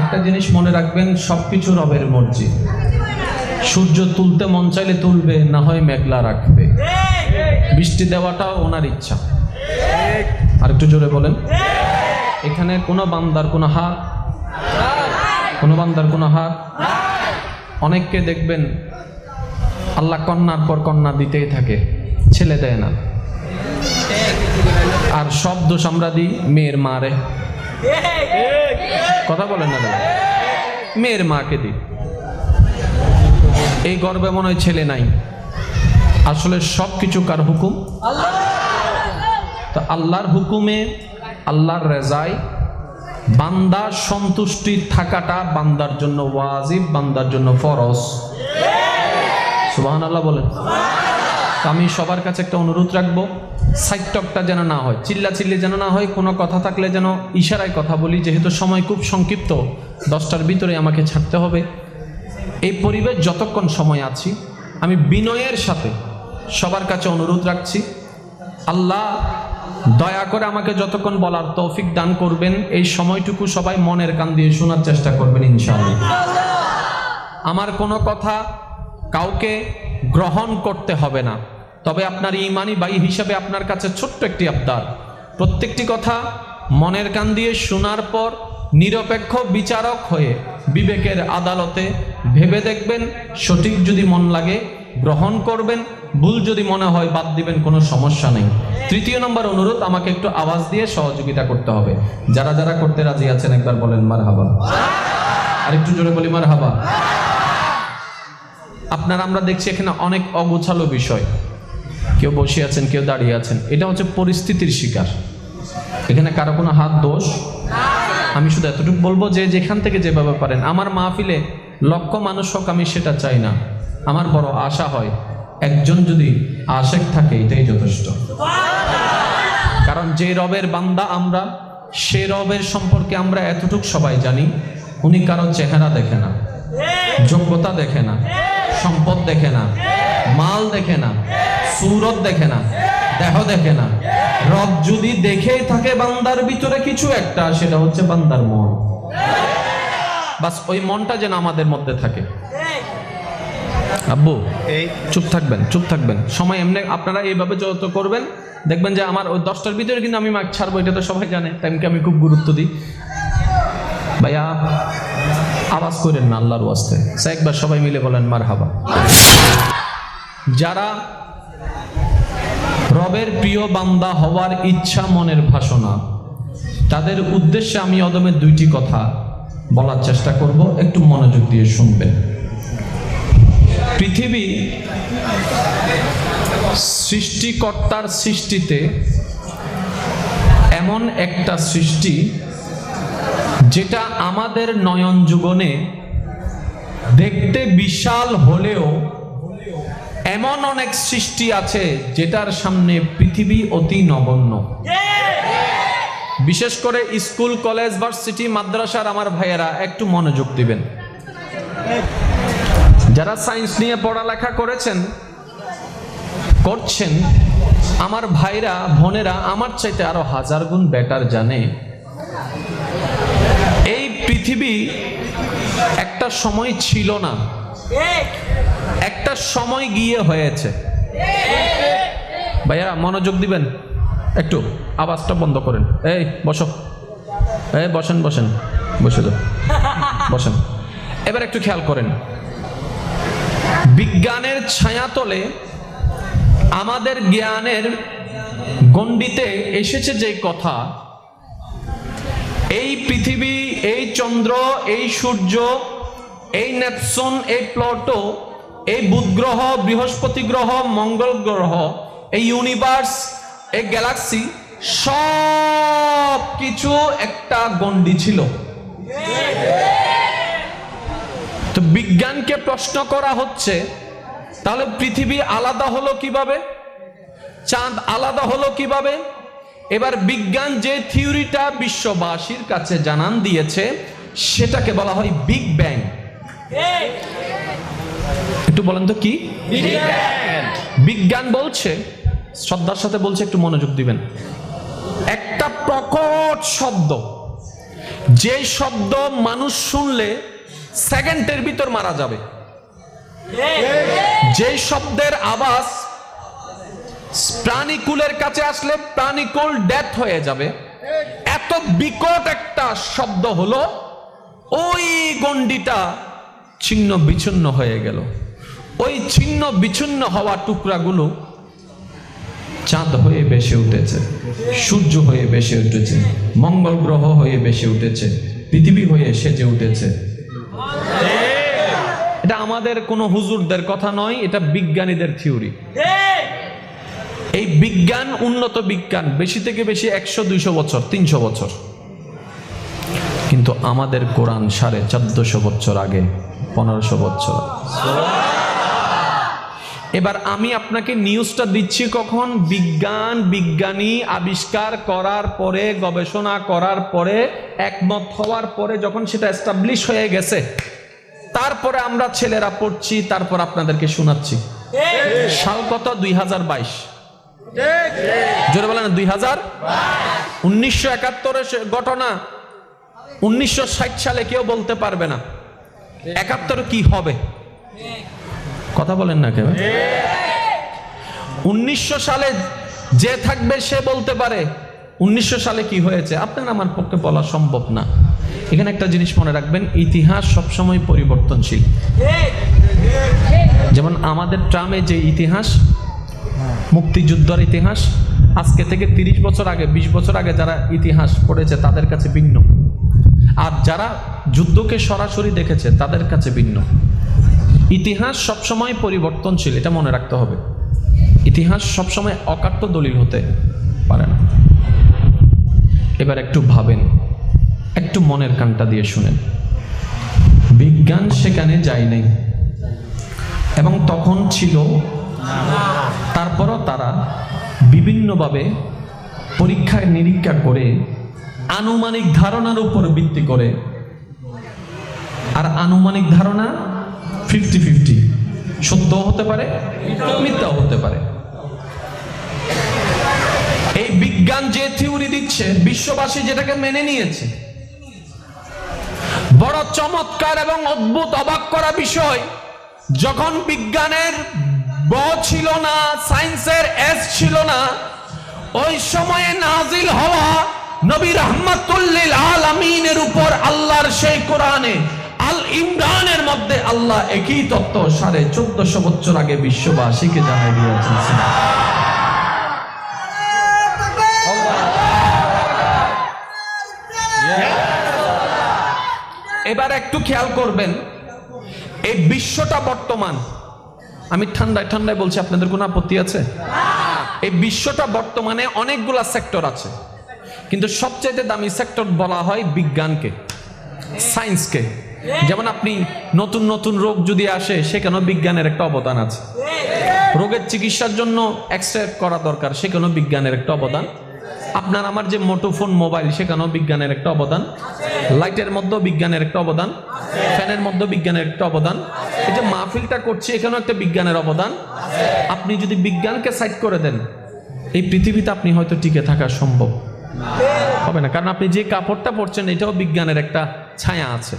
একটা জিনিস মনে রাখবেন, সবকিছু রবের মর্জি। সূর্য তুলতে মন চাইলে তুলবে, না হয় মেঘলা রাখবে। বৃষ্টি দেওয়াটাও ওনার ইচ্ছা। আর একটু জোরে বলেন। এখানে কোনো বান্দার কোনো হাত? কোনো বান্দার কোনো হাত? অনেককে দেখবেন, আল্লাহ কন্যার পর কন্যা দিতেই থাকে, ছেলে দেয় না। আর সব দোষ আমরা দিই মেয়ের মারে কথা বলেন না, দাদা। মেয়ের মাকে দিই এই গর্বে মনে হয় ছেলে নাই। আসলে সব কিছু কার হুকুম? তো আল্লাহর হুকুমে, আল্লাহর রেজায় বান্দা সন্তুষ্টি থাকাটা বান্দার জন্য ওয়াজিব, বান্দার জন্য ফরজ। সুবাহান আল্লাহ বলেন। আমি সবার কাছে একটা অনুরোধ রাখব, সাইটকটা যেন না হয় চিল্লা চিল্লি যেন না হয়, কোনো কথা থাকলে যেন ইশারায় কথা বলি, যেহেতু সময় খুব সংক্ষিপ্ত, দশটার ভিতরে আমাকে ছাড়তে হবে। এই পরিবেশ যতক্ষণ সময় আছি, আমি বিনয়ের সাথে সবার কাছে অনুরোধ রাখছি। আল্লাহ দয়া করে আমাকে যতক্ষণ বলার তৌফিক দান করবেন, এই সময়টুকু সবাই মনের কান দিয়ে শোনার চেষ্টা করবেন, ইনশাআল্লাহ। আমার কোনো কথা কাউকে গ্রহণ করতে হবে না। তবে আপনার ইমানি বাই হিসাবে আপনার কাছে ছোট্ট একটি আবদার। প্রত্যেকটি কথা মনের কান দিয়ে শোনার পর নিরপেক্ষ বিচারক হয়ে বিবেকের আদালতে ভেবে দেখবেন, সঠিক যদি মন লাগে গ্রহণ করবেন, ভুল যদি মনে হয় বাদ দিবেন, কোনো সমস্যা নেই। তৃতীয় নম্বর অনুরোধ, আমাকে একটু আওয়াজ দিয়ে সহযোগিতা করতে হবে। যারা যারা করতে রাজি আছেন, একবার বলেন মার হাবা আর একটু জোরে বলি মার হাবা আপনারা, আমরা দেখছি এখানে অনেক অগোছালো বিষয়। কেউ বসে আছেন, কেউ দাঁড়িয়ে আছেন। এটা হচ্ছে পরিস্থিতির শিকার। এখানে কারও কোনো হাত দোষ? আমি শুধু এতটুকু বলব যে, যেখান থেকে যেভাবে পারেন। আমার মাহফিলে লক্ষ মানুষ হোক, আমি সেটা চাই না। আমার বড় আশা হয়, একজন যদি আশেক থাকে, এটাই যথেষ্ট। কারণ যে রবের বান্দা আমরা, সে রবের সম্পর্কে আমরা এতটুক সবাই জানি, উনি কারও চেহারা দেখে না। যোগ্যতা দেখে না সম্পদ দেখে না মাল দেখে না সুরত দেখে না দেহ দেখে না। রব যদি দেখেই থাকে বান্দার ভিতরে কিছু একটা সেটা হচ্ছে বান্দার মন। বাস ওই মনটা যেন আমাদের মধ্যে থাকে। আব্বু এই। চুপ থাকবেন চুপ থাকবেন। সময় এমনি আপনারা এইভাবে যত করবেন দেখবেন যে আমার ওই দশটার ভিতরে কিন্তু আমি মাছ ছাড়বো এটা তো সবাই জানে টাইমকে আমি খুব গুরুত্ব দিই। ভাইয়া আওয়াজ করেন না, আল্লাহর ওয়াস্তে। সে একবার সবাই মিলে বলেন মার হাবা যারা রবের প্রিয় বান্দা হওয়ার ইচ্ছা, মনের ভাষণা, তাদের উদ্দেশ্যে আমি অদমে দুইটি কথা বলার চেষ্টা করব। একটু মনোযোগ দিয়ে শুনবেন। পৃথিবী সৃষ্টিকর্তার সৃষ্টিতে এমন একটা সৃষ্টি যেটা আমাদের নয়ন যুগনে দেখতে বিশাল হলেও এমন অনেক সৃষ্টি আছে যেটার সামনে পৃথিবী অতি নগণ্য। বিশেষ করে স্কুল, কলেজ, ভার্সিটি, মাদ্রাসার আমার ভাইয়েরা একটু মনোযোগ দিবেন। যারা সায়েন্স নিয়ে পড়ালেখা করেছেন, করছেন, আমার ভাইরা, বোনেরা আমার চাইতে আরও হাজার গুণ বেটার জানে পৃথিবী একটা সময় ছিল না। একটা সময় গিয়ে হয়েছে। ভাইয়া মনোযোগ দিবেন? একটু, আওয়াজটা বন্ধ করেন। এই, বসো। এই, বসেন বসেন। বসে যাও। বসেন। এবার একটু খেয়াল করেন। বিজ্ঞানের ছায়াতলে আমাদের জ্ঞানের গণ্ডিতে এসেছে যে কথা, এই পৃথিবী এই চন্দ্র, এই সূর্য, এই নেপসন এই প্লটো, এই বুধ গ্রহ, বৃহস্পতি গ্রহ, মঙ্গল গ্রহ, এই ইউনিভার্স এই গ্যালাক্সি সব কিছু একটা গণ্ডি ছিল। তো বিজ্ঞানকে প্রশ্ন করা হচ্ছে, তাহলে পৃথিবী আলাদা হলো কীভাবে? চাঁদ আলাদা হলো কীভাবে? এবার বিজ্ঞান যে থিওরিটা বিশ্ববাসীর কাছে জানান দিয়েছে সেটাকে বলা হয় বিগ ব্যাং একটু বলেন তো কি? বিজ্ঞান বলছে শ্রদ্ধার সাথে বলছে একটু মনোযোগ দিবেন। একটা প্রকট শব্দ। যে শব্দ মানুষ শুনলে সেকেন্ডের ভিতর মারা যাবে। যে শব্দের আওয়াজ প্রাণীকুলের কাছে আসলে প্রাণীকুল ডেথ হয়ে যাবে। এত বিকট একটা শব্দ হলো, ওই গন্ডিটা ছিন্ন বিচ্ছিন্ন হয়ে গেল। ওই ছিন্ন বিচ্ছিন্ন হওয়া টুকরাগুলো চাঁদ হয়ে বেশে উঠেছে, সূর্য হয়ে বেশে উঠেছে, মঙ্গল গ্রহ হয়ে বেশে উঠেছে, পৃথিবী হয়ে সেজে উঠেছে। এটা আমাদের কোনো হুজুরদের কথা নয়, এটা বিজ্ঞানীদের থিওরি। এই বিজ্ঞান উন্নত বিজ্ঞান বেশি থেকে বেশি একশো দুইশো বছর তিনশো বছর। কিন্তু আমাদের কোরআন সাড়ে চোদ্দশো বছর আগে পনেরোশো বছর এবার আমি আপনাকে নিউজটা দিচ্ছি কখন? বিজ্ঞান বিজ্ঞানী আবিষ্কার করার পরে গবেষণা করার পরে একমত হওয়ার পরে যখন সেটা এস্টাবলিশ হয়ে গেছে তারপরে আমরা ছেলেরা পড়ছি তারপর আপনাদেরকে শোনাচ্ছি। সাল কত? দুই হাজার বাইশ। জোরে বলেন, দুই হাজার? উনিশশো একাত্তরের ঘটনা, উনিশশো ষাট সালে কেউ বলতে পারবে না। একাত্তরে কি হবে? কথা বলেন না কেউ। উনিশশো সালে যে থাকবে, সে বলতে পারে, উনিশশো সালে কি হয়েছে? আপনার আমার পক্ষে বলা সম্ভব না। এখানে একটা জিনিস মনে রাখবেন, ইতিহাস সবসময় পরিবর্তনশীল। যেমন আমাদের ট্রামে যে ইতিহাস মুক্তিযুদ্ধের ইতিহাস আজকে থেকে তিরিশ বছর আগে ২০ বছর আগে যারা ইতিহাস পড়েছে তাদের কাছে ভিন্ন। আর যারা যুদ্ধকে সরাসরি দেখেছে তাদের কাছে ভিন্ন। ইতিহাস সবসময় পরিবর্তনশীল, এটা মনে রাখতে হবে। ইতিহাস সবসময় অকাট্য দলিল হতে পারে না। এবার একটু ভাবেন, একটু মনের কানটা দিয়ে শুনেন। বিজ্ঞান সেখানে যায় নাই। এবং তখন ছিল তারপরও তারা বিভিন্নভাবে পরীক্ষায় নিরীক্ষা করে, আনুমানিক ধারণার উপর ভিত্তি করে, আর আনুমানিক ধারণা ফিফটি ফিফটি সত্য হতে পারে, মিথ্যাও হতে পারে। এই বিজ্ঞান যে থিওরি দিচ্ছে, বিশ্ববাসী যেটাকে মেনে নিয়েছে, বড় চমৎকার এবং অদ্ভুত অবাক করা বিষয়, যখন বিজ্ঞানের ব ছিল না, সায়েন্সের এস ছিল না। ওই সময়ে নাজিল হওয়া নবী রহমাতুল্লিল আলামিনের উপর আল্লাহর সেই কোরআনে, আল এবার একটু খেয়াল করবেন, এই বিশ্বটা বর্তমান। আমি ঠান্ডায় ঠান্ডায় বলছি, আপনাদের কোনো আপত্তি আছে? এই বিশ্বটা বর্তমানে অনেকগুলা সেক্টর আছে। কিন্তু সবচেয়ে দামি সেক্টর বলা হয় বিজ্ঞানকে, সায়েন্সকে। যেমন আপনি নতুন নতুন রোগ যদি আসে সেখানেও বিজ্ঞানের একটা অবদান আছে? রোগের চিকিৎসার জন্য এক্সরে করা দরকার সেখানেও বিজ্ঞানের একটা অবদান আপনার আমার যে মোটোফোন মোবাইল, সেখানেও বিজ্ঞানের একটা অবদান। লাইটের মধ্যেও বিজ্ঞানের একটা অবদান। ফ্যানের মধ্যে বিজ্ঞানের একটা অবদান। এই যে মাহফিলটা করছি, এখানেও একটা বিজ্ঞানের অবদান। আপনি যদি বিজ্ঞানকে সাইড করে দেন, এই পৃথিবীতে আপনি হয়তো টিকে থাকা সম্ভব। হবে না, কারণ আপনি যে কাপড়টা পরছেন, এটাও বিজ্ঞানের একটা ছায়া আছে।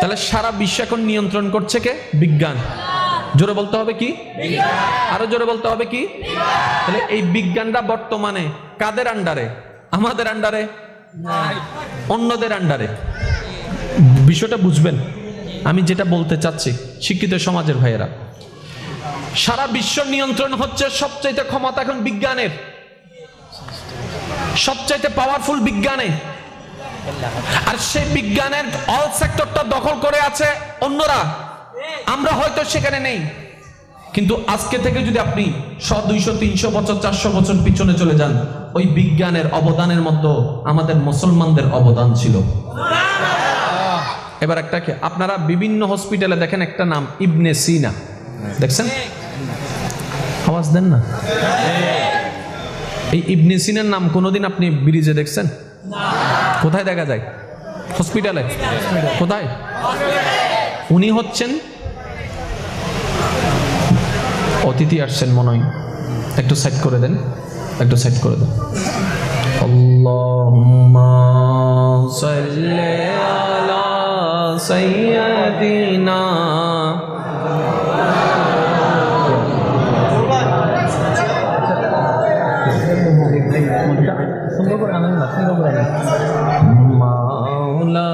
তাহলে সারা বিশ্ব এখন নিয়ন্ত্রণ করছে কে? বিজ্ঞান। জোরে বলতে হবে কি? আরও জোরে বলতে হবে কি? তাহলে এই বিজ্ঞানটা বর্তমানে কাদের আন্ডারে আমাদের আন্ডারে অন্যদের আন্ডারে বিষয়টা বুঝবেন। আমি যেটা বলতে চাচ্ছি, শিক্ষিত সমাজের ভাইয়েরা, সারা বিশ্ব নিয়ন্ত্রণ হচ্ছে সবচাইতে ক্ষমতা এখন বিজ্ঞানের। সবচাইতে পাওয়ারফুল বিজ্ঞানে। আর সেই বিজ্ঞানের অল সেক্টরটা দখল করে আছে অন্যরা। আমরা হয়তো সেখানে নেই। কিন্তু আজকে থেকে যদি আপনি শ, দুইশো, তিনশো বছর, চারশো বছর পিছনে চলে যান, ওই বিজ্ঞানের অবদানের মধ্যে আমাদের মুসলমানদের অবদান ছিল। এবার একটা আপনারা বিভিন্ন হসপিটালে দেখেন একটা নাম, ইবনে সিনা। দেখছেন? আওয়াজ দেন না? এই ইবনে সিনার নাম কোনোদিন আপনি ব্রিজে দেখছেন? কোথায় দেখা যায়? হসপিটালে কোথায়? উনি হচ্ছেন অতিথি আসছেন মনে হয় একটু সাইড করে দেন একটু সাইড করে দেন। মাওলা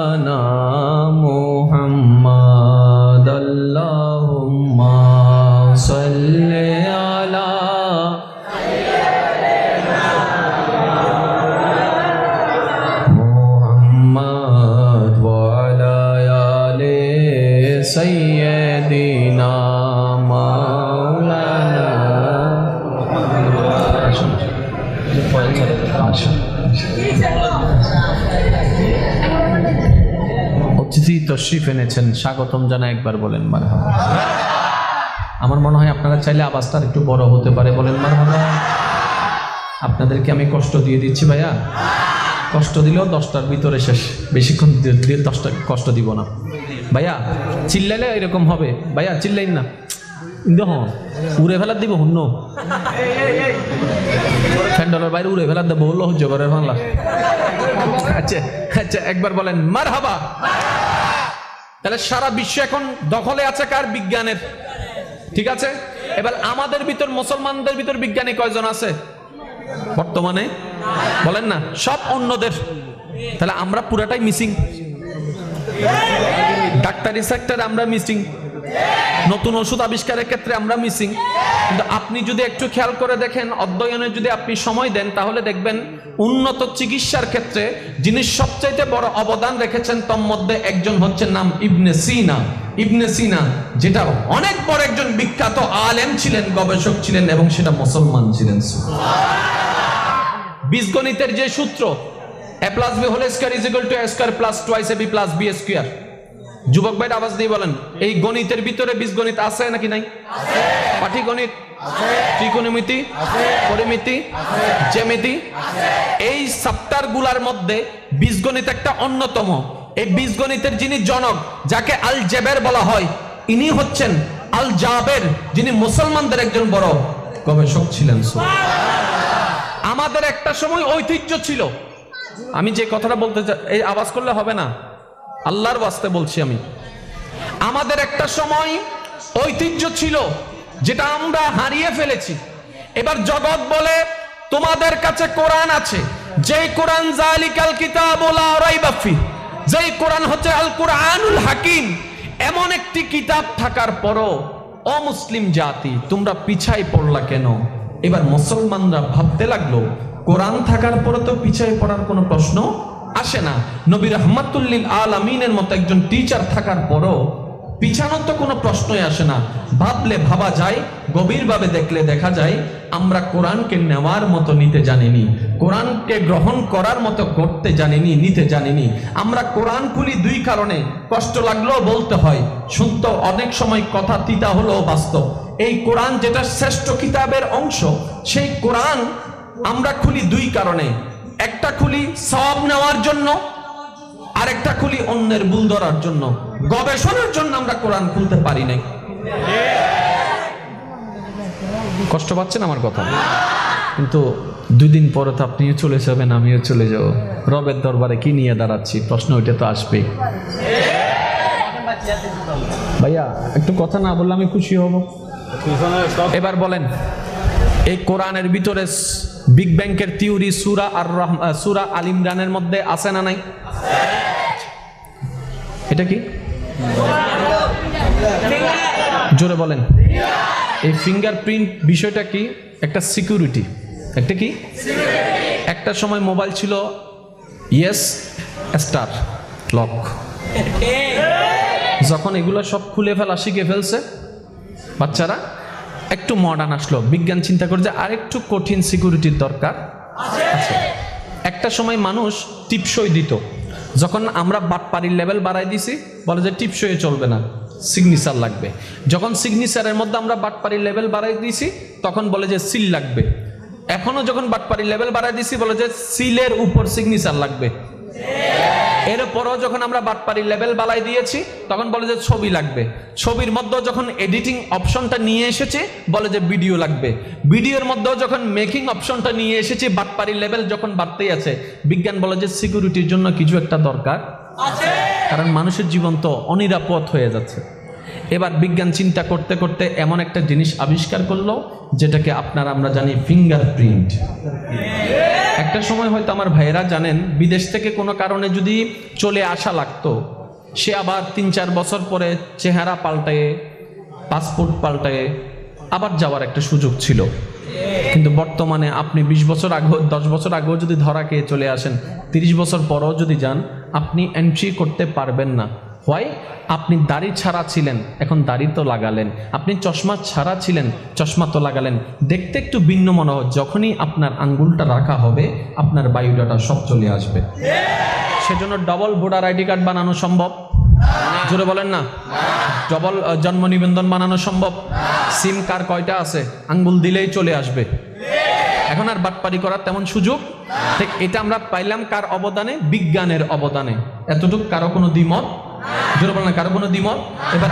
সৈয়দিনা মাওলানা অতিথি তশ্রিফ এনেছেন, স্বাগতম জানা একবার বলেন মার আমার মনে হয় আপনারা চাইলে আওয়াজটা একটু বড় হতে পারে, বলেন মার আপনাদেরকে আমি কষ্ট দিয়ে দিচ্ছি ভাইয়া। কষ্ট দিলেও দশটার ভিতরে শেষ। বেশিক্ষণ দশটা কষ্ট দিব না। ভাইয়া চিল্লাইলে এরকম হবে। ভাইয়া, চিল্লাইন না। দেহ উড়ে ফেলার দিব হুন্ন। ফ্যান্ডলের বাইরে উড়ে ফেলার দেবো হজ্জ করে বাংলা। আচ্ছা আচ্ছা একবার বলেন মার হাবা তাহলে সারা বিশ্ব এখন দখলে আছে কার বিজ্ঞানের? ঠিক আছে? এবার আমাদের ভিতর, মুসলমানদের ভিতর বিজ্ঞানী কয়জন আছে? বর্তমানে? বলেন না, সব অন্যদের। তাহলে আমরা পুরাটাই মিসিং ডাক্তারি সেক্টরে আমরা মিসিং নতুন ওষুধ আবিষ্কারের ক্ষেত্রে আমরা মিসিং কিন্তু আপনি যদি একটু খেয়াল করে দেখেন, অধ্যয়নে যদি আপনি সময় দেন, তাহলে দেখবেন উন্নত চিকিৎসার ক্ষেত্রে যিনি সবচাইতে বড় অবদান রেখেছেন, তোর মধ্যে একজন হচ্ছেন নাম ইবনে সিনা। ইবনে সিনা, যেটা অনেক বড় একজন বিখ্যাত আলেম ছিলেন, গবেষক ছিলেন, এবং সেটা মুসলমান ছিলেন। বীজগণিতের যে সূত্র A plus B whole square is to A square plus twice A B plus B square যুবক ভাইয়ের আওয়াজ দিয়ে বলেন, এই গণিতের ভিতরে বীজগণিত আছে নাকি নাই? পাটিগণিত ত্রিকোণমিতি, পরিমিতি, জ্যামিতি, এই সাপ্তারগুলার মধ্যে বীজগণিত একটা অন্যতম। এই বীজগণিতের যিনি জনক, যাকে আল জেবের বলা হয়, ইনি হচ্ছেন আল জাবের যিনি মুসলমানদের একজন বড় গবেষক ছিলেন আমাদের একটা সময় ঐতিহ্য ছিল। আমি যে কথাটা বলতে চাই এই আওয়াজ করলে হবে না। আল্লাহর বাস্তে বলছি আমি। আমাদের একটা সময় ঐতিহ্য ছিল যেটা আমরা হারিয়ে ফেলেছি। এবার জগৎ বলে তোমাদের কাছে কোরআন আছে। যেই কোরআন জালিকাল যেই কোরআন হচ্ছে আল কোরআনুল হাকিম, এমন একটি কিতাব থাকার পরও অমুসলিম জাতি, তোমরা পিছাই পড়লা কেন? এবার মুসলমানরা ভাবতে লাগল, কোরআন থাকার পরে তো পিছাই পড়ার কোনো প্রশ্ন আসে না। নবী রহমাতুল্লিল আলামিনের মতো একজন টিচার থাকার পরও পিছানোর তো কোনো প্রশ্নই আসে না। ভাবলে ভাবা যায়, গভীরভাবে দেখলে দেখা যায়, আমরা কোরআনকে নেওয়ার মতো নিতে জানিনি, কোরআনকে গ্রহণ করার মতো করতে জানিনি, নিতে জানিনি। আমরা কোরআন খুলি দুই কারণে, কষ্ট লাগলেও বলতে হয় শুনতে অনেক সময় কথা তিতা হলেও বাস্তব। এই কোরআন যেটা শ্রেষ্ঠ কিতাবের অংশ, সেই কোরআন আমরা খুলি দুই কারণে একটা খুলি সব নেওয়ার জন্য আরেকটা খুলি অন্যের ভুল ধরার জন্য। গবেষণার জন্য আমরা কোরআন খুলতে পারি নাই। কষ্ট পাচ্ছেন আমার কথা? কিন্তু দুই দিন পরে তো আপনিও চলে যাবেন আমিও চলে যাব। রবের দরবারে কি নিয়ে দাঁড়াচ্ছি? প্রশ্ন ওইটা তো আসবেই। ভাইয়া একটু কথা না বললে আমি খুশি হব। এবার বলেন এই কোরআনের ভিতরে বিগ ব্যাংকের থিওরি সুরা আর সুরা আল ইমরানের মধ্যে আছে না নাই? এটা কি? জোরে বলেন। এই ফিঙ্গারপ্রিন্ট বিষয়টা কি? একটা সিকিউরিটি একটা কি? একটা সময় মোবাইল ছিল ইয়েস স্টার লক যখন এগুলো সব খুলে ফেলা, শিখে ফেলছে, বাচ্চারা একটু মডার্ন আসলো। বিজ্ঞান চিন্তা করে যে আরেকটু কঠিন সিকিউরিটির দরকার। আছে। একটা সময় মানুষ টিপসই দিত। যখন আমরা বাট বাটপাড়ির লেভেল বাড়াই দিছি বলে যে টিপসই চলবে না সিগনেচার লাগবে। যখন সিগনেচারের মধ্যে আমরা বাট বাটপাড়ির লেভেল বাড়াই দিয়েছি তখন বলে যে সিল লাগবে। এখনও যখন বাটপাড়ির লেভেল বাড়াই দিছি বলে যে সিলের উপর সিগনেচার লাগবে। এরপরও যখন আমরা বাটপারি লেভেল বালাই দিয়েছি তখন বলে যে ছবি লাগবে। ছবির মধ্যে যখন এডিটিং অপশনটা নিয়ে এসেছে বলে যে ভিডিও লাগবে। ভিডিওর মধ্যেও যখন মেকিং অপশনটা নিয়ে এসেছি বাটপারি লেভেল যখন বাড়তেই আছে বিজ্ঞান বলে যে সিকিউরিটির জন্য কিছু একটা দরকার। কারণ মানুষের জীবন তো অনিরাপদ হয়ে যাচ্ছে। এবার বিজ্ঞান চিন্তা করতে করতে এমন একটা জিনিস আবিষ্কার করল যেটাকে আপনারা আমরা জানি ফিঙ্গারপ্রিন্ট। একটা সময় হয়তো আমার ভাইয়েরা জানেন, বিদেশ থেকে কোনো কারণে যদি চলে আসা লাগতো, সে আবার তিন চার বছর পরে চেহারা পাল্টায়ে পাসপোর্ট পাল্টায়ে আবার যাওয়ার একটা সুযোগ ছিল। কিন্তু বর্তমানে আপনি বিশ বছর আগেও, দশ বছর আগেও যদি ধরা খেয়ে চলে আসেন, তিরিশ বছর পরেও যদি যান, আপনি এন্ট্রি করতে পারবেন না। হয় আপনি দাড়ি ছাড়া ছিলেন, এখন দাড়ি তো লাগালেন। আপনি চশমা ছাড়া ছিলেন, চশমা তো লাগালেন। দেখতে একটু ভিন্ন মনে হয়, যখনই আপনার আঙ্গুলটা রাখা হবে, আপনার বায়োডাটা সব চলে আসবে। সেজন্য ডবল ভোটার আইডি কার্ড বানানো সম্ভব? জোরে বলেন না। ডবল জন্ম নিবন্ধন বানানো সম্ভব? সিম কার কয়টা আছে? আঙ্গুল দিলেই চলে আসবে। এখন আর বাটপারি করার তেমন সুযোগ? ঠিক, এটা আমরা পাইলাম কার অবদানে? বিজ্ঞানের অবদানে। এতটুকু কারও কোনো দ্বিমত? জোরে বলেন কারও কোনো দ্বিমত? এবার